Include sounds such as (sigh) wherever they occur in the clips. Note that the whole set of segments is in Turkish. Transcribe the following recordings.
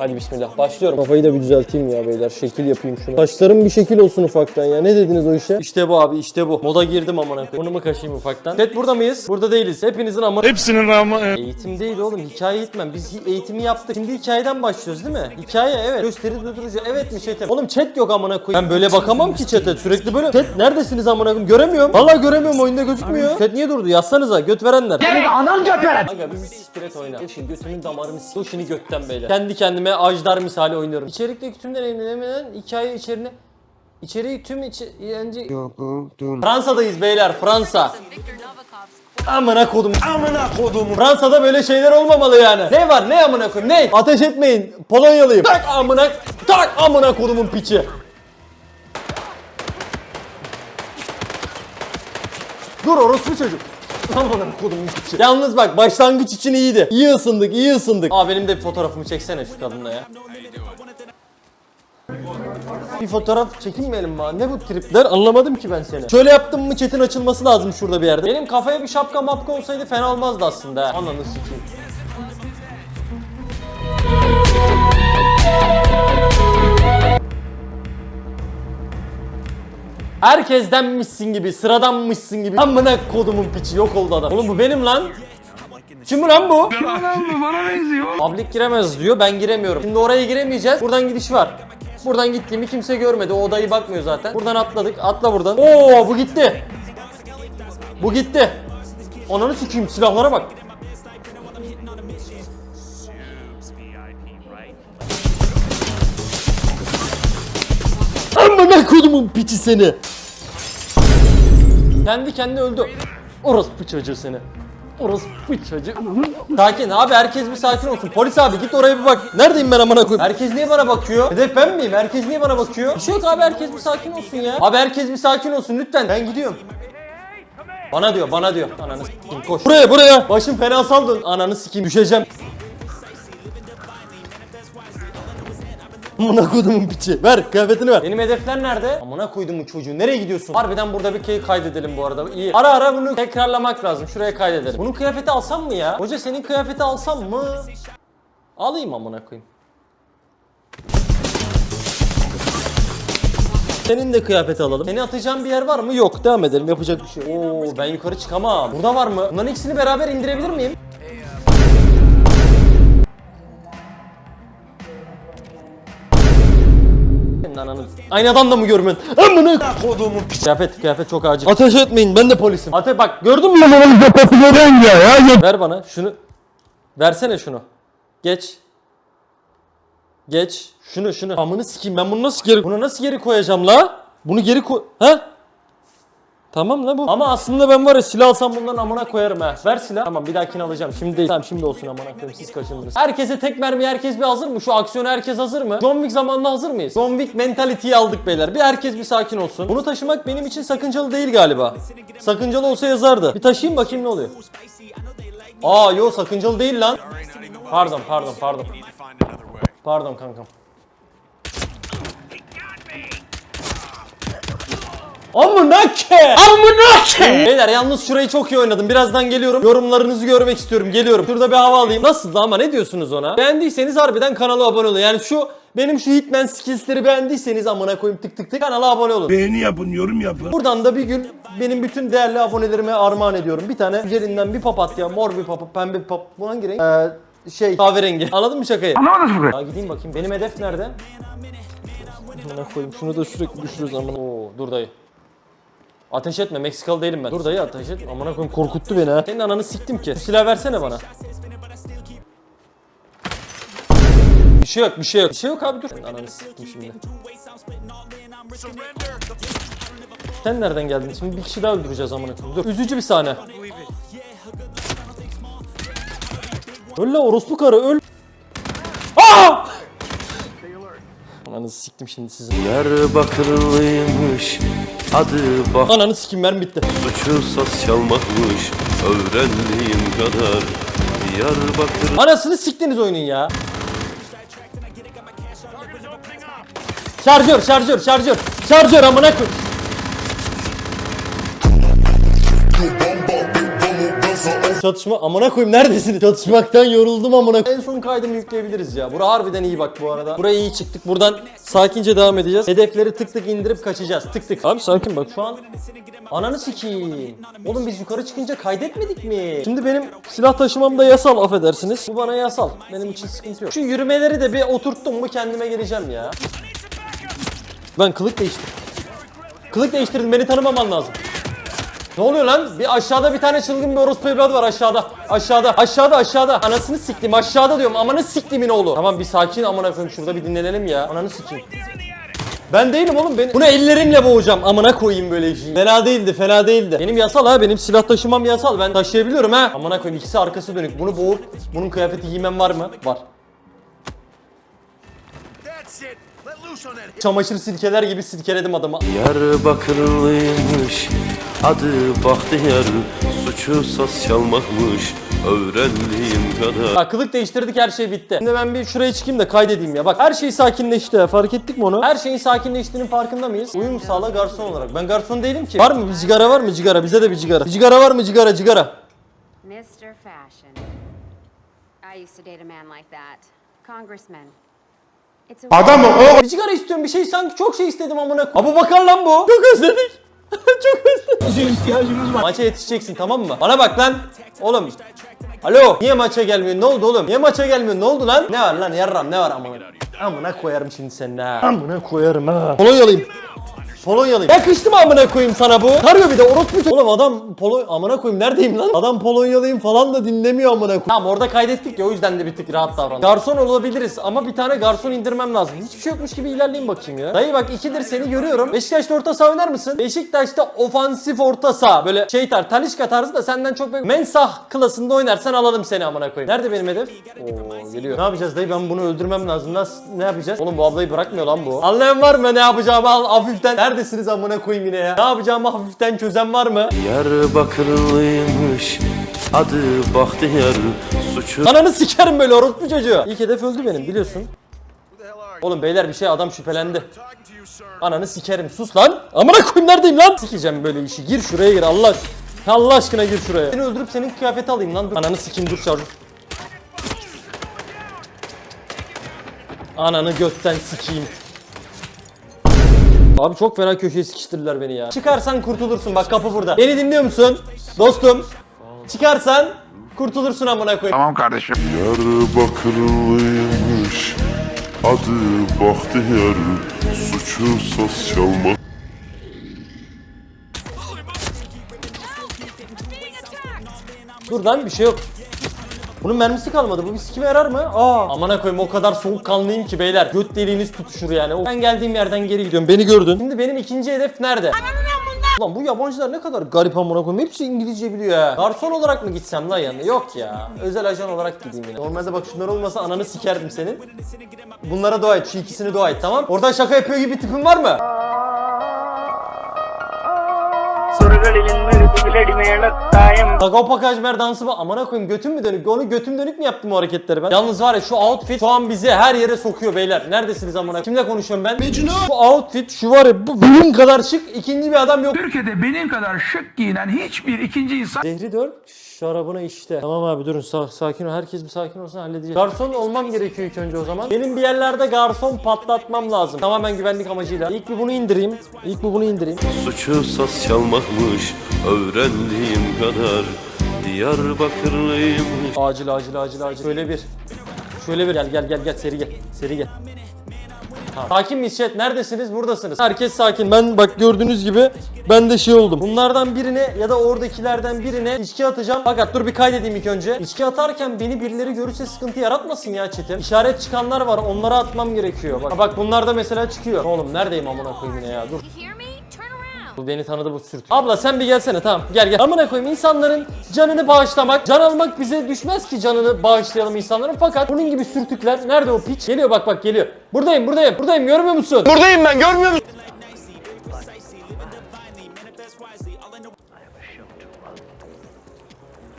Hadi bismillah başlıyorum. Kafayı da bir düzelteyim ya beyler. Şekil yapayım şunu. Saçlarım bir şekil olsun ufaktan ya. Ne dediniz o işe? İşte bu abi işte bu. Moda girdim amına koyayım. Bunu mu kaşıyım ufaktan? Evet burada mıyız? Burada değiliz. Hepinizin ama Hepsinin ama Eğitim değil oğlum hikaye gitmem. Biz eğitimi yaptık. Şimdi hikayeden başlıyoruz değil mi? Hikaye evet. Gösteri durdurucu evet mi chat'e? Oğlum chat yok amına koyayım. Ben böyle bakamam ki chat'e. Sürekli böyle. Chat neredesiniz amına koyayım? Göremiyorum. Vallahi göremiyorum oyunda gözükmüyor. Chat niye durdu? Yazsanıza göt verenler. Anan götüren. Aga bir siktir et oyna. Şimdi götümün damarını sik. Şimdi götten beyler. Kendi kendime ajdar misali oynuyorum. İçerikteki tüm deneyimlemeden hikaye içeriğini İçeriği tüm içi... Yani... Fransa'dayız beyler Fransa. Amına kodum. amına kodumu. Fransa'da böyle şeyler olmamalı yani. Ne var ne amına koyayım ne? Ateş etmeyin. Polonyalıyım. Tak amına tak amına kodumun piçi. Dur orospu çocuk. Amına kodumun piçi. Yalnız bak başlangıç için iyiydi. İyi ısındık iyi ısındık. Aa benim de bir fotoğrafımı çeksene şu kadınla ya. Bir fotoğraf çekinmeyelim mi? Ne bu tripler? Anlamadım ki ben seni. Şöyle yaptım mı chat'in açılması lazım şurada bir yerde. Benim kafaya bir şapka mapka olsaydı fena olmazdı aslında. Ananı sikeyim. Herkesdenmişsin gibi, sıradanmışsın gibi. Amına kodumun piçi yok oldu adam. Oğlum bu benim lan. Kim lan bu? Bana benziyor. Public giremez diyor ben giremiyorum. Şimdi oraya giremeyeceğiz. Buradan gidiş var. Buradan gittiğimi kimse görmedi. O odayı bakmıyor zaten. Buradan atladık. Atla buradan. Oo bu gitti. Bu gitti. Ananı sikeyim silahlara bak. Kodumun piçi seni. Kendi kendine öldü. Orospu çocuğu seni. Orospu çocuğu. Sakin abi herkes bir sakin olsun. Polis abi git oraya bir bak. Neredeyim ben amına koyayım? Herkes niye bana bakıyor? Hedef ben miyim? Herkes niye bana bakıyor? Bir şey yok abi herkes bir sakin olsun ya. Abi herkes bir sakin olsun lütfen. Ben gidiyorum. Bana diyor, bana diyor. Ananı sikeyim koş. Buraya, buraya. Başım fena saldın. Ananı sikeyim düşeceğim. Amına koydumun piçi. Ver kıyafetini ver. Benim hedefler nerede? Amına koydumun çocuğu. Nereye gidiyorsun? Harbiden burada bir key kaydedelim bu arada. İyi. Ara ara bunu tekrarlamak lazım. Şuraya kaydedelim. Bunun kıyafeti alsam mı ya? Hoca senin kıyafeti alsam mı? Alayım amına koyayım. Senin de kıyafeti alalım. Seni atacağım bir yer var mı? Yok. Devam edelim. Yapacak bir şey. Oo ben yukarı çıkamam. Burada var mı? Bunların ikisini beraber indirebilir miyim? Ananı. Aynadan da mı görmüyorsun? Amına Kodumu Kıyafet, kıyafet çok acil. Ateş etmeyin, ben de polisim. Ate bak, gördün mü? Ver bana şunu. Versene şunu. Geç. Geç. Şunu şunu. Amını sikeyim ben bunu nasıl geri... Bunu nasıl geri koyacağım la? Bunu geri koy... Ha? Tamam la bu. Ama aslında ben var ya silah alsam bundan amına koyarım ha. Ver silah. Tamam bir dahakini alacağım. Şimdi değil. Tamam şimdi olsun amına koyayım. Siz kaçındınız. Herkese tek mermi herkes bir hazır mı? Şu aksiyona herkes hazır mı? John Wick zamanında hazır mıyız? John Wick mentality'yi aldık beyler. Bir herkes bir sakin olsun. Bunu taşımak benim için sakıncalı değil galiba. Sakıncalı olsa yazardı. Bir taşıyayım bakayım ne oluyor. Aa yo sakıncalı değil lan. Pardon pardon pardon. Pardon kankam. Amına ke! Amına ke! Beyler yalnız şurayı çok iyi oynadım. Birazdan geliyorum. Yorumlarınızı görmek istiyorum. Geliyorum. Şurada bir hava alayım. Nasıldı ama ne diyorsunuz ona? Beğendiyseniz harbiden kanala abone olun. Yani şu benim şu Hitman skills'leri beğendiyseniz amına koyayım tık tık tık kanala abone olun. Beğeni yapın, yorum yapın. Buradan da bir gün benim bütün değerli abonelerime armağan ediyorum. Bir tane üzerinden bir papatya, mor bir papatya, pembe bir papatya. Bu hangi renk? Ee, şey kahverengi. Anladın mı şakayı? Anlamadınız mı? Ya gideyim bakayım. Benim hedef nerede? Amına koyayım. Şunu da sürekli düşürürüz amına. Oo, dur dayı. Ateş etme. Meksikalı değilim ben. Dur dayı ateş etme. Amına koyayım korkuttu beni ha. Senin ananı siktim ki. Şu silah versene bana. Bir şey yok, bir şey yok. Bir şey yok abi dur. Senin ananı siktim şimdi. Sen nereden geldin? Şimdi bir kişi daha öldüreceğiz amına koyayım. Dur. Üzücü bir sahne. Öl la orospu karı öl. Aa! Ananı siktim şimdi sizin. Diyarbakırlıymış adı bak Ananı sikim mermi bitti. suçu saz çalmakmış öğrendiğim kadar Diyarbakır Anasını siktiniz oyunun ya. Şarjör, şarjör, şarjör. Şarjör amına koy. Çatışma amına koyayım neredesiniz? Çatışmaktan yoruldum amına. En son kaydını yükleyebiliriz ya. Bura harbiden iyi bak bu arada. Buraya iyi çıktık. Buradan sakince devam edeceğiz. Hedefleri tık tık indirip kaçacağız. Tık tık. Abi sakin bak şu an Ananı sikeyim. Oğlum biz yukarı çıkınca kaydetmedik mi? Şimdi benim silah taşımam da yasal affedersiniz. Bu bana yasal. Benim için sıkıntı yok. Şu yürümeleri de bir oturttum mu kendime geleceğim ya. Ben kılık değiştirdim. Kılık değiştirdim beni tanımaman lazım. Ne oluyor lan? Bir aşağıda bir tane çılgın bir orospu evladı var aşağıda. Aşağıda. Aşağıda aşağıda. Anasını siktim aşağıda diyorum. Amanı siktimin oğlu. Tamam bir sakin amına koyayım şurada bir dinlenelim ya. Ananı sikeyim. Ben değilim oğlum ben. Bunu ellerimle boğacağım. Amına koyayım böyle işi. Fena değildi, fena değildi. Benim yasal ha. Benim silah taşımam yasal. Ben taşıyabiliyorum ha. Amına koyayım ikisi arkası dönük. Bunu boğup bunun kıyafeti giymem var mı? Var. Çamaşır silkeler gibi silkeledim adamı. Diyarbakırlıymış adı Bahtiyar Suçu saz çalmakmış öğrendiğim kadar Bak kılık değiştirdik her şey bitti. Şimdi ben bir şuraya çıkayım da kaydedeyim ya. Bak her şey sakinleşti. Fark ettik mi onu? Her şeyin sakinleştiğinin farkında mıyız? Uyum sağla garson olarak. Ben garson değilim ki. Var mı bir cigara var mı cigara? Bize de bir cigara. Bir cigara var mı cigara cigara? Mr. Fashion. I used to date a man like that. Congressman. It's a Adam o Bir cigara istiyorum bir şey sanki çok şey istedim amına. Abu bakar lan bu. Çok özledik. (laughs) çok özledik. Bizim ihtiyacımız var. Maça yetişeceksin tamam mı? Bana bak lan. Oğlum. Alo. Niye maça gelmiyorsun? Ne oldu oğlum? Niye maça gelmiyorsun? Ne oldu lan? Ne var lan yarram ne var amına? Amına koyarım şimdi senin ha. Amına koyarım ha. Polonyalıyım. Polonyalıyım. Yakıştı mı amına koyayım sana bu? Tarıyor bir de orospu. Oğlum adam Polo amına koyayım neredeyim lan? Adam Polonyalıyım falan da dinlemiyor amına koyayım. Tamam orada kaydettik ya o yüzden de bir tık rahat davran. Garson olabiliriz ama bir tane garson indirmem lazım. Hiçbir şey yokmuş gibi ilerleyeyim bakayım ya. Dayı bak ikidir seni görüyorum. Beşiktaş'ta orta saha oynar mısın? Beşiktaş'ta ofansif orta saha. Böyle şey tar, Talişka tarzı da senden çok böyle mensah klasında oynarsan alalım seni amına koyayım. Nerede benim hedef? Oo geliyor. Ne yapacağız dayı ben bunu öldürmem lazım. Nasıl ne yapacağız? Oğlum bu ablayı bırakmıyor lan bu. Anlayan var mı ne yapacağımı al hafiften. Neredesiniz amına koyayım yine ya? Ne yapacağımı hafiften çözen var mı? Diyarbakırlıymış adı Bahtiyar Suçu Ananı sikerim böyle orospu çocuğu. İlk hedef öldü benim biliyorsun. Oğlum beyler bir şey adam şüphelendi. Ananı sikerim sus lan. Amına koyayım neredeyim lan? Sikeceğim böyle işi. Gir şuraya gir Allah. Allah aşkına gir şuraya. Seni öldürüp senin kıyafeti alayım lan. Dur. Ananı sikeyim dur şarjı. Ananı götten sikeyim. Abi çok fena köşeye sıkıştırdılar beni ya. Çıkarsan kurtulursun bak kapı burada. Beni dinliyor musun? Dostum. Çıkarsan kurtulursun amına koyayım. Tamam kardeşim. Diyarbakırlıymış Adı Bahtiyar Suçu saz çalmak Dur lan bir şey yok. Bunun mermisi kalmadı. Bu bir sikime yarar mı? Aa. Amına koyayım o kadar soğukkanlıyım ki beyler. Göt deliğiniz tutuşur yani. Ben geldiğim yerden geri gidiyorum. Beni gördün. Şimdi benim ikinci hedef nerede? Lan bu yabancılar ne kadar garip amına koyayım. Hepsi İngilizce biliyor ya. Garson olarak mı gitsem lan yanına? Yok ya. Özel ajan olarak gideyim yine. Normalde bak şunlar olmasa ananı sikerdim senin. Bunlara dua et. Şu ikisini dua et tamam? Oradan şaka yapıyor gibi bir tipin var mı? bile dimeyelim Kajmer dansı mı? Amına koyayım götüm mü dönük? Onu götüm dönük mü yaptım o hareketleri ben? Yalnız var ya şu outfit şu an bizi her yere sokuyor beyler. Neredesiniz amına? Kimle konuşuyorum ben? Mecnun. Bu outfit şu var ya bu bunun kadar şık ikinci bir adam yok. Türkiye'de benim kadar şık giyinen hiçbir ikinci insan. Zehri Dört şarabına işte. Tamam abi durun sa- sakin ol. Herkes bir sakin olsun halledeceğiz. Garson olmam gerekiyor ilk önce o zaman. Benim bir yerlerde garson patlatmam lazım. Tamamen güvenlik amacıyla. İlk bir bunu indireyim. İlk bir bunu indireyim. Suçu saz çalmakmış öğrendiğim kadar Diyarbakırlıymış Acil acil acil acil. Şöyle bir. Şöyle bir gel gel gel gel seri gel. Seri gel. Tamam. Sakin miyiz chat? Neredesiniz? Buradasınız. Herkes sakin. Ben bak gördüğünüz gibi ben de şey oldum. Bunlardan birine ya da oradakilerden birine içki atacağım. Fakat dur bir kaydedeyim ilk önce. İçki atarken beni birileri görürse sıkıntı yaratmasın ya chatim. İşaret çıkanlar var. Onlara atmam gerekiyor. Bak, bak bunlar da mesela çıkıyor. Oğlum neredeyim amına koyayım ya? Dur. Beni tanıdı bu sürt. Abla sen bir gelsene tamam gel gel. Amına koyayım insanların canını bağışlamak, can almak bize düşmez ki canını bağışlayalım insanların. Fakat bunun gibi sürtükler nerede o piç? Geliyor bak bak geliyor. Buradayım buradayım buradayım görmüyor musun? Buradayım ben görmüyor musun?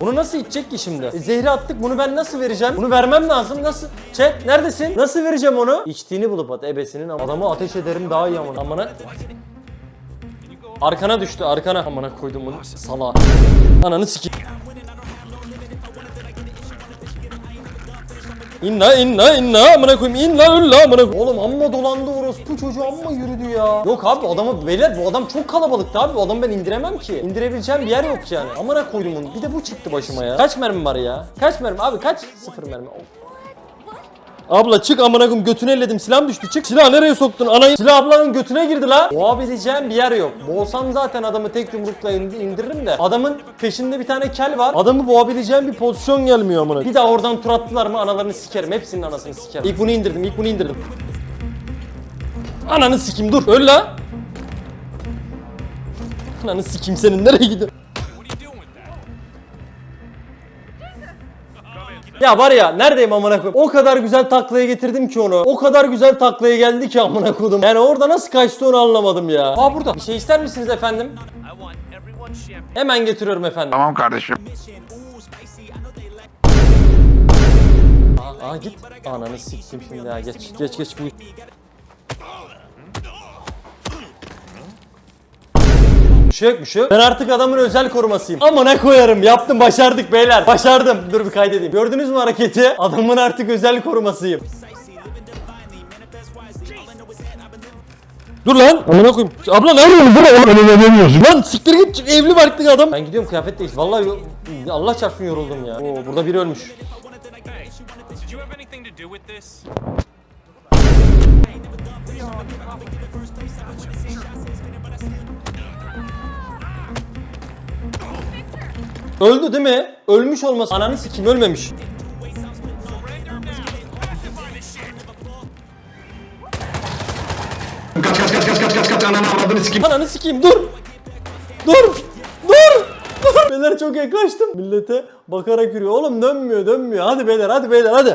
Bunu nasıl içecek ki şimdi? E, zehri attık bunu ben nasıl vereceğim? Bunu vermem lazım nasıl? Chat neredesin? Nasıl vereceğim onu? İçtiğini bulup at ebesinin adamı ateş ederim daha iyi amına. Amına. Arkana düştü arkana. Amına koydum bunu. Sala. Ananı siki. İnna inna inna amına koyayım inna ülla amına koyayım. Oğlum amma dolandı orospu çocuğu amma yürüdü ya. Yok abi adamı beyler bu adam çok kalabalıktı abi bu adamı ben indiremem ki. İndirebileceğim bir yer yok yani. Amına koydum onu. Bir de bu çıktı başıma ya. Kaç mermi var ya? Kaç mermi abi kaç? Sıfır mermi. Oh. Abla çık amına koyayım götünü elledim silahım düştü çık. Silah nereye soktun anayı? Silah ablanın götüne girdi la. Boğabileceğim bir yer yok. Boğsam zaten adamı tek yumrukla indi- indiririm de. Adamın peşinde bir tane kel var. Adamı boğabileceğim bir pozisyon gelmiyor amına. Bir daha oradan tur attılar mı analarını sikerim. Hepsinin anasını sikerim. İlk bunu indirdim ilk bunu indirdim. Ananı sikim dur öl la. Ananı sikim senin nereye gidiyorsun? Ya var ya neredeyim amına koyayım? O kadar güzel taklaya getirdim ki onu. O kadar güzel taklaya geldi ki amına koydum. Yani orada nasıl kaçtı onu anlamadım ya. Aa burada. Bir şey ister misiniz efendim? Hemen getiriyorum efendim. Tamam kardeşim. Aa, aa git. Ananı siktim şimdi ya. Geç geç geç bu. Şey yok bir şey yok. Ben artık adamın özel korumasıyım. Ama ne koyarım yaptım başardık beyler. Başardım. Dur bir kaydedeyim. Gördünüz mü hareketi? Adamın artık özel korumasıyım. Dur lan. Amına koyayım. Abla ne arıyorsun? Dur oğlum ne demiyorsun? Lan siktir git evli barklı adam. Ben gidiyorum kıyafet değiş. Vallahi yo- Allah çarpsın yoruldum ya. Oo burada biri ölmüş. Did you have anything to do with this? Öldü değil mi? Ölmüş olması. Ananı sikeyim ölmemiş. Kaç kaç kaç kaç kaç kaç kaç ananı avradını sikeyim. Ananı sikeyim dur. Dur. Dur. Dur. Beyler çok yaklaştım. Millete bakarak yürüyor. Oğlum dönmüyor dönmüyor. Hadi beyler hadi beyler hadi.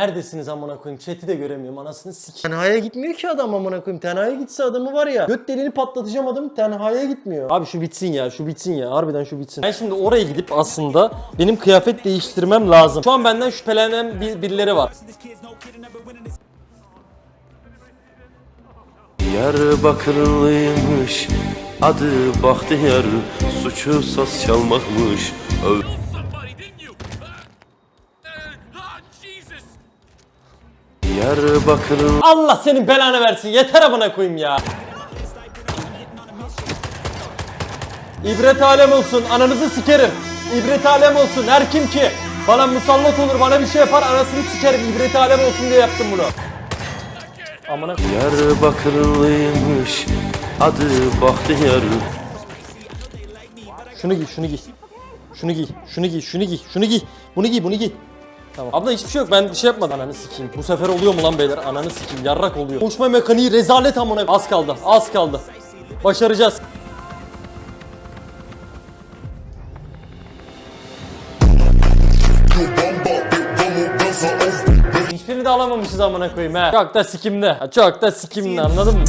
Neredesiniz amına koyayım? Chat'i de göremiyorum anasını sikeyim. Tenhaya gitmiyor ki adam amına koyayım. Tenhaya gitse adamı var ya. Göt deliğini patlatacağım adamı tenhaya gitmiyor. Abi şu bitsin ya şu bitsin ya. Harbiden şu bitsin. Ben şimdi oraya gidip aslında benim kıyafet değiştirmem lazım. Şu an benden şüphelenen bir, birileri var. Diyarbakırlıymış Adı Bahtiyar Suçu saz çalmakmış Öv Diyarbakırlı Allah senin belanı versin. Yeter amına koyayım ya. İbret alem olsun. Ananızı sikerim. İbret alem olsun. Her kim ki bana musallat olur, bana bir şey yapar, anasını sikerim. İbret alem olsun diye yaptım bunu. Amına Diyarbakırlıymış Adı Bahtiyar Şunu giy, şunu giy. Şunu giy, şunu giy, şunu giy, şunu giy. Bunu giy, bunu giy. Tamam. Abla hiçbir şey yok. Ben bir şey yapmadım. Ananı sikeyim. Bu sefer oluyor mu lan beyler? Ananı sikeyim. Yarrak oluyor. Uçma mekaniği rezalet amına. Az kaldı. Az kaldı. Başaracağız. Alamamışız amına koyayım ha. Çok da sikimde. Ha, Çok da sikimde anladın mı?